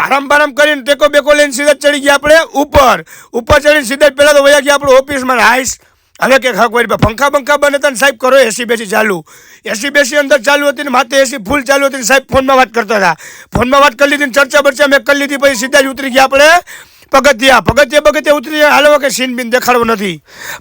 આરામ બારામ કરીને ટેકો બેકો લઈને સીધા ચડી ગયા આપણે ઉપર. ઉપર ચડીને સીધા પહેલાં તો વયા ગયા આપણે ઓફિસમાં હાઈસ હવે કે ખા કોઈ પંખા બંખા બને તને સાહેબ કરો, એસી બેસી ચાલુ. એસી બેસી અંદર ચાલુ હતી ને માથે એસી ફૂલ ચાલુ હતી ને સાહેબ ફોનમાં વાત કરતા હતા. ફોનમાં વાત કરી લીધી ને ચર્ચા બર્ચા મેં કરી લીધી, પછી સીધા જ ઉતરી ગયા આપણે. પગથિયા પગથિયા પગથિયા ઉતરી હાલો કે સીન બીન દેખાડવો નથી.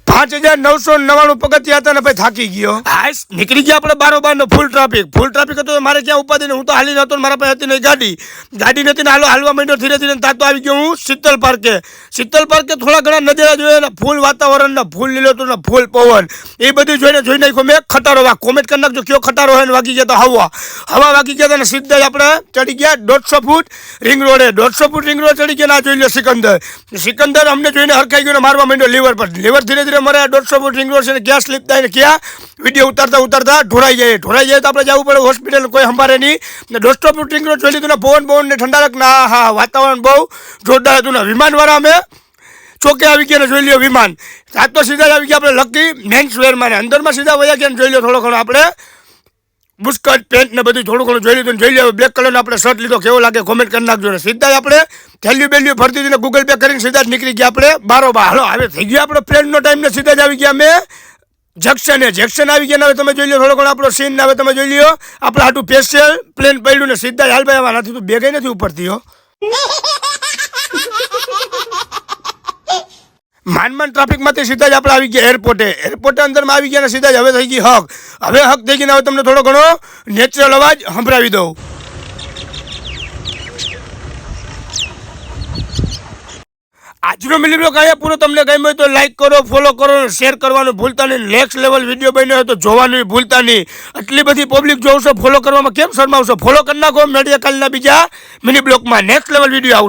પાંચ હજાર નવસો નવ્વાણું પગથિયા હતા ને ભાઈ થાકી ગયો. હાઈસ, નીકળી ગયા આપણે બારો બાર ફૂલ ટ્રાફિક ફૂલ ટ્રાફિક હતો મારે ક્યાં ઉપાધિ હું તો હાલી નતો મારા પાસે હતી નહીં ગાડી. ગાડી નથી ને હાલો, હાલવા માંડ્યો ધીરે ધીરે તાતો આવી ગયો હું શીતલ પાર્કે. શીતલ પાર્કે થોડા ઘણા નજારા જોયા ને ફૂલ વાતાવરણ ને ફૂલ લીલોતરું ને ફૂલ પવન. એ બધું જોઈને જોઈ નાખ્યો મેં ખટારો વાગ. કોમેન્ટ કરી નાખજો કયો ખટારો હોય ને વાગી ગયા તો હવા. હવા વાગી ગયા ને સીધા આપણે ચડી ગયા દોઢસો ફૂટ રિંગ રોડે. દોઢસો ફૂટ રિંગ રોડ ચડી ગયા ના જોઈ લો સિકંદર સિકંદર. અમને જોઈને હરખાઈ ગયો મારવા માંડ્યો લીવર પર. લીવર ધીરે ધીરે મારે દોઢસો ફૂટ રિંગ રોડ છે ગેસ સ્લીપ થાય ને ક્યાં? વીડિયો ઉતારતા ઉતારતા ઢોરાઈ જાય. ઢોરાઈ જાય તો આપણે જવું પડે હોસ્પિટલ, કોઈ સંભાળે નહીં. ને દોઢસો ફૂટ રિંગ રોડ જોઈ લીધું ને પવન પવન ને ઠંડાક ના હા વાતાવરણ બહુ જોરદાર હતું ને. વિમાનવાળા અમે ચોકે આવી ગયા જોઈ લ્યો વિમાન. રાત તો સીધા જ આવી ગયા આપણે લકી મેન્સ વેરમાં અંદરમાં સીધા વયા ગયા જોઈ લો થોડો ઘણો આપણે. બુસ્કટ પેન્ટ ને બધું થોડું ઘણું જોઈ લીધું જોઈ લ્યો બ્લેક કલરનો આપણે શર્ટ લીધો, કેવો લાગે કોમેન્ટ કરી નાખજો. ને સીધા આપણે થેલ્યું બેલ્યું ફરતી હતી ગૂગલ પે કરીને સીધા જ નીકળી ગયા આપણે બારો બાર હાલો, હવે થઈ ગયો આપણો ફ્રેન્ડનો ટાઈમ ને સીધા જ આવી ગયા અમે જેક્શન જંક્શન આવી ગયા હવે તમે જોઈ લો થોડો ઘણો આપણો સીન હવે તમે જોઈ લ્યો. આપણે હાટું સ્પેશિયલ પ્લેન પડ્યું ને સીધા હાલ ભાઈ નથી તું બેગે નથી ઉપરથી હો. માનમાન ટ્રાફિકમાંથી સીધા જ આપણે આવી ગયા એરપોર્ટે. એરપોર્ટે અંદરમાં આવી ગયા ને સીધા જ હવે થઈ ગઈ હક. હવે હક થઈ ગઈને હવે તમને થોડો ઘણો નેચરલ અવાજ સંભળાવી દઉં. આજનો મિલી બ્લોગ અહીંયા પૂરો. તમને ગમ્યો હોય તો લાઈક કરો ફોલો કરો શેર કરવાનું ભૂલતા નહીં. નેક્સ્ટ લેવલ વીડિયો બન્યો હોય તો જોવાનું ભૂલતા નહીં. આટલી બધી પબ્લિક જોવશો ફોલો કરવામાં કેમ શરમાવશો? ફોલો કરી નાખો. મેડિયા કાલના બીજા મિની બ્લોકમાં નેક્સ્ટ લેવલ વીડિયો આવશે.